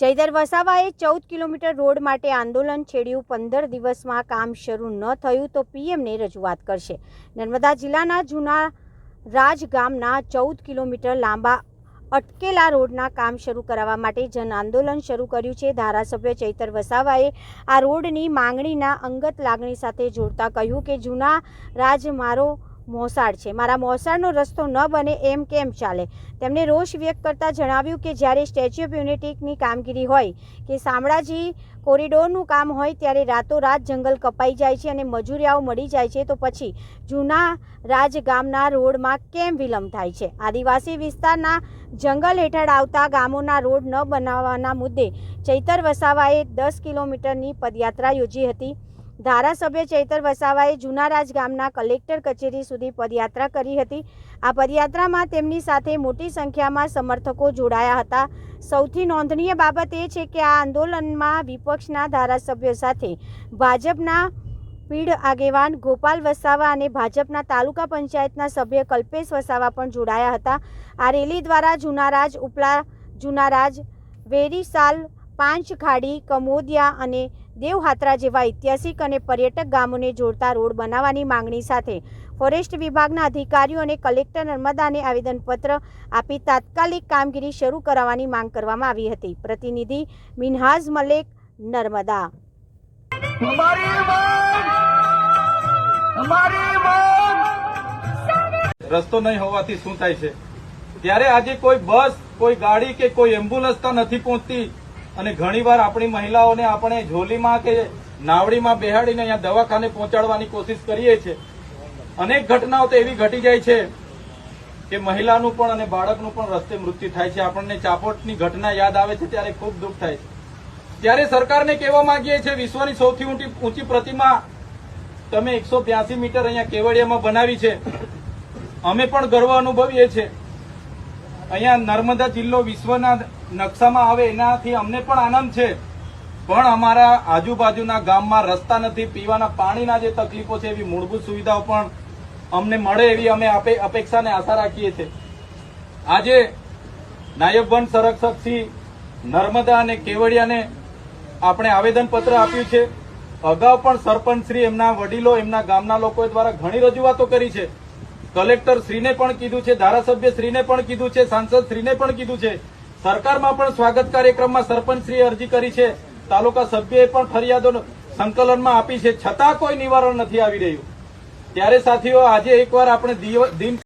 ચૈતર વસાવાએ ચૌદ kilometre road માટે આંદોલન છેડ્યું. પંદર દિવસમાં કામ શરૂ ન થયું તો પીએમને રજૂઆત કરશે. નર્મદા જિલ્લાના જૂના રાજ ગામના ચૌદ કિલોમીટર લાંબા અટકેલા રોડના કામ શરૂ કરાવવા માટે જન આંદોલન શરૂ કર્યું છે. ધારાસભ્ય ચૈતર વસાવાએ આ રોડની માંગણીના અંગત લાગણી સાથે જોડતા કહ્યું કે જૂના રાજ મારો મોસાળ છે. મારા મોસાળનો રસ્તો ન બને એમ કેમ ચાલે? તેમણે રોષ વ્યક્ત કરતાં જણાવ્યું કે જ્યારે સ્ટેચ્યુ ઓફ યુનિટીની કામગીરી હોય કે શામળાજી કોરિડોરનું કામ હોય ત્યારે રાતોરાત જંગલ કપાઈ જાય છે અને મજૂરિયાઓ મળી જાય છે. તો પછી જૂના રાજ ગામના રોડમાં કેમ વિલંબ થાય છે? આદિવાસી વિસ્તારના જંગલ હેઠળ આવતા ગામોના રોડ ન બનાવવાના મુદ્દે ચૈતર વસાવાએ દસ કિલોમીટરની પદયાત્રા યોજી હતી. ધારાસભ્ય ચૈતર વસાવાએ જૂનારાજ ગામના કલેક્ટર કચેરી સુધી પદયાત્રા કરી હતી. આ પદયાત્રામાં તેમની સાથે મોટી સંખ્યામાં સમર્થકો જોડાયા હતા. સૌથી નોંધનીય બાબત એ છે કે આ આંદોલનમાં વિપક્ષના ધારાસભ્યો સાથે ભાજપના પીઢ આગેવાન ગોપાલ વસાવા અને ભાજપના તાલુકા પંચાયતના સભ્ય કલ્પેશ વસાવા પણ જોડાયા હતા. આ રેલી દ્વારા જૂનારાજ ઉપલા જૂનારાજ વેરીસાલ, પાંચ ખાડી, કમોદિયા અને દેવહાત્રા જેવા ઐતિહાસિક અને પર્યટક ગામોને જોડતા રોડ બનાવવાની માંગણી સાથે ફોરેસ્ટ વિભાગના અધિકારીઓ અને કલેક્ટર નર્મદાને આવેદનપત્ર આપી તાત્કાલિક કામગીરી શરૂ કરાવવાની માંગ કરવામાં આવી હતી. પ્રતિનિધિ મિનહાઝ મલેક, નર્મદા. રસ્તો નહીં હોવાથી શું થાય છે? ત્યારે આજે કોઈ બસ, કોઈ ગાડી કે કોઈ એમ્બ્યુલન્સ નથી પહોંચતી. અને ઘણીવાર આપણી મહિલાઓને આપણે ઝોલીમાં કે નાવડીમાં બેહાડીને અહીંયા દવાખાને પહોંચાડવાની કોશિશ કરીએ છીએ. અનેક ઘટનાઓ તો એવી ઘટી જાય છે કે મહિલાનું પણ અને બાળકનું પણ રસ્તે મૃત્યુ થાય છે. આપણને ચાપોટની ઘટના યાદ આવે છે ત્યારે ખૂબ દુઃખ થાય છે. ત્યારે સરકારને કહેવા માંગીએ છીએ, વિશ્વની સૌથી ઊંચી ઊંચી પ્રતિમા તમે એકસો મીટર અહીંયા કેવડિયામાં બનાવી છે. અમે પણ ગર્વ અનુભવીએ છીએ. અહીંયા નર્મદા જિલ્લો વિશ્વના નકશામાં આવે એનાથી અમને પણ આનંદ છે. પણ અમારા આજુબાજુના ગામમાં રસ્તા નથી, પીવાના પાણીના જે તકલીફો છે એવી મૂળભૂત સુવિધાઓ પણ અમને મળે એવી અમે આપે- અપેક્ષા અને આશા રાખીએ છીએ. આજે નાયબ વન સંરક્ષક શ્રી નર્મદા અને કેવડિયાને આપણે આવેદનપત્ર આપ્યું છે. અગાઉ પણ સરપંચ શ્રી, એમના વડીલો, એમના ગામના લોકો દ્વારા ઘણી રજૂઆતો કરી છે. કલેક્ટર શ્રીને પણ કીધું છે ધારાસભ્ય શ્રીને પણ કીધું છે સાંસદ શ્રીને પણ કીધું છે. સરકારમાં પણ સ્વાગત કાર્યક્રમમાં સરપંચ શ્રીએ અરજી કરી છે. તાલુકા સભ્યએ પણ ફરિયાદો સંકલનમાં આપી છે. છતાં કોઈ નિવારણ નથી આવી રહ્યું. ત્યારે સાથીઓ, આજે એકવાર આપણે દિન